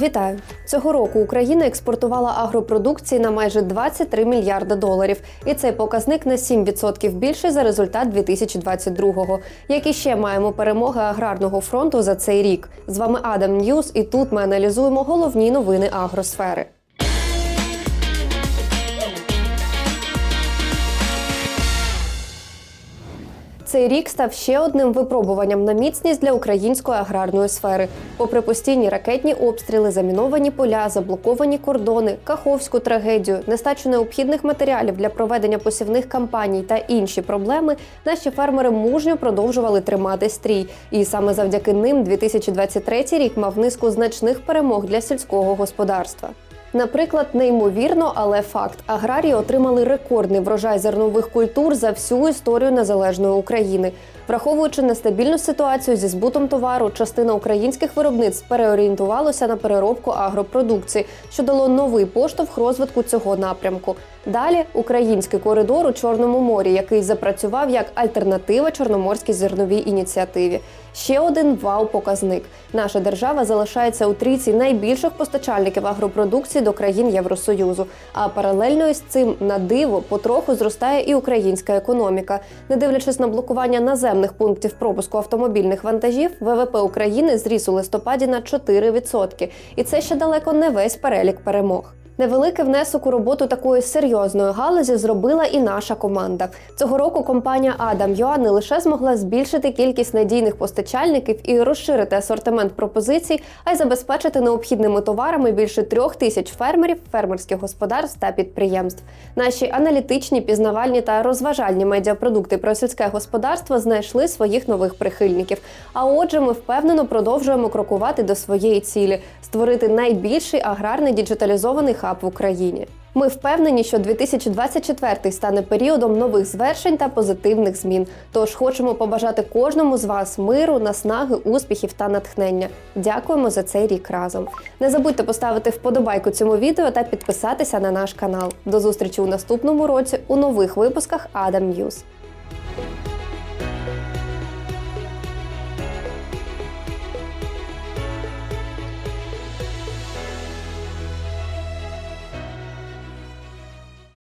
Вітаю! Цього року Україна експортувала агропродукції на майже 23 мільярди доларів, і цей показник на 7% більше за результат 2022-го. Які ще маємо перемоги аграрного фронту за цей рік? З вами Адам Ньюс, і тут ми аналізуємо головні новини агросфери. Цей рік став ще одним випробуванням на міцність для української аграрної сфери. Попри постійні ракетні обстріли, заміновані поля, заблоковані кордони, каховську трагедію, нестачу необхідних матеріалів для проведення посівних кампаній та інші проблеми, наші фермери мужньо продовжували тримати стрій. І саме завдяки ним 2023 рік мав низку значних перемог для сільського господарства. Наприклад, неймовірно, але факт: аграрії отримали рекордний врожай зернових культур за всю історію незалежної України. Враховуючи нестабільну ситуацію зі збутом товару, частина українських виробництв переорієнтувалося на переробку агропродукції, що дало новий поштовх розвитку цього напрямку. Далі український коридор у Чорному морі, який запрацював як альтернатива чорноморській зерновій ініціативі. Ще один вау-показник. Наша держава залишається у трійці найбільших постачальників агропродукції до країн Євросоюзу. А паралельно із цим на диво потроху зростає і українська економіка. Не дивлячись на блокування наземних пунктів пропуску автомобільних вантажів, ВВП України зріс у листопаді на 4%. І це ще далеко не весь перелік перемог. Невеликий внесок у роботу такої серйозної галузі зробила і наша команда. Цього року компанія Адам Юа не лише змогла збільшити кількість надійних постачальників і розширити асортимент пропозицій, а й забезпечити необхідними товарами більше трьох тисяч фермерів, фермерських господарств та підприємств. Наші аналітичні, пізнавальні та розважальні медіапродукти про сільське господарство знайшли своїх нових прихильників. А отже, ми впевнено продовжуємо крокувати до своєї цілі створити найбільший аграрний діджиталізований хаб в Україні. Ми впевнені, що 2024 стане періодом нових звершень та позитивних змін. Тож хочемо побажати кожному з вас миру, наснаги, успіхів та натхнення. Дякуємо за цей рік разом. Не забудьте поставити вподобайку цьому відео та підписатися на наш канал. До зустрічі у наступному році у нових випусках Адам Ньюз.